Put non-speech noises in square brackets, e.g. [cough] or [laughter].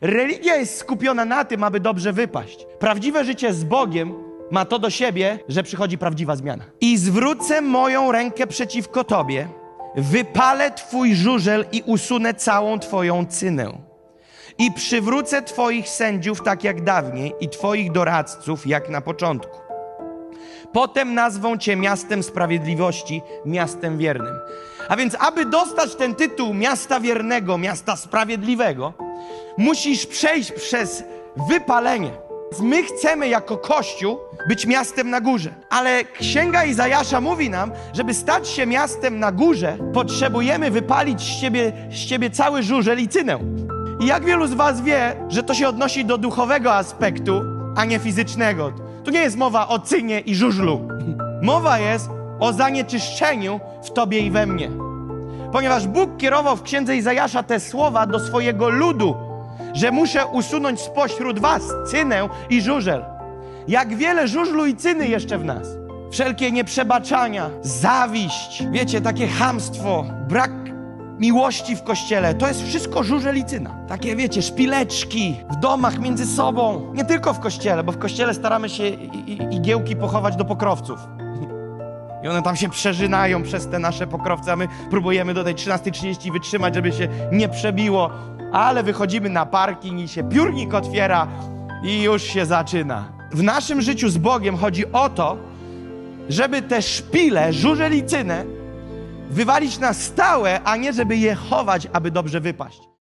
Religia jest skupiona na tym, aby dobrze wypaść. Prawdziwe życie z Bogiem ma to do siebie, że przychodzi prawdziwa zmiana. I zwrócę moją rękę przeciwko tobie, wypalę twój żużel i usunę całą twoją cynę. I przywrócę twoich sędziów tak jak dawniej i twoich doradców jak na początku. Potem nazwą cię miastem sprawiedliwości, miastem wiernym. A więc, aby dostać ten tytuł miasta wiernego, miasta sprawiedliwego, musisz przejść przez wypalenie. My chcemy jako Kościół być miastem na górze, ale Księga Izajasza mówi nam, żeby stać się miastem na górze, potrzebujemy wypalić z ciebie, z ciebie cały żużel i cynę. I jak wielu z was wie, że to się odnosi do duchowego aspektu, a nie fizycznego. Tu nie jest mowa o cynie i żużlu. [laughs] Mowa jest o zanieczyszczeniu w tobie i we mnie. Ponieważ Bóg kierował w księdze Izajasza te słowa do swojego ludu, że muszę usunąć spośród was cynę i żużel. Jak wiele żużlu i cyny jeszcze w nas. Wszelkie nieprzebaczania, zawiść, wiecie, takie hamstwo, brak miłości w kościele, to jest wszystko żużel i cyna. Takie, wiecie, szpileczki w domach między sobą. Nie tylko w kościele, bo w kościele staramy się igiełki pochować do pokrowców. [laughs] I one tam się przeżynają przez te nasze pokrowce, a my próbujemy do tej 13.30 wytrzymać, żeby się nie przebiło. Ale wychodzimy na parking i się piórnik otwiera i już się zaczyna. W naszym życiu z Bogiem chodzi o to, żeby te szpile, żużelicynę wywalić na stałe, a nie żeby je chować, aby dobrze wypaść.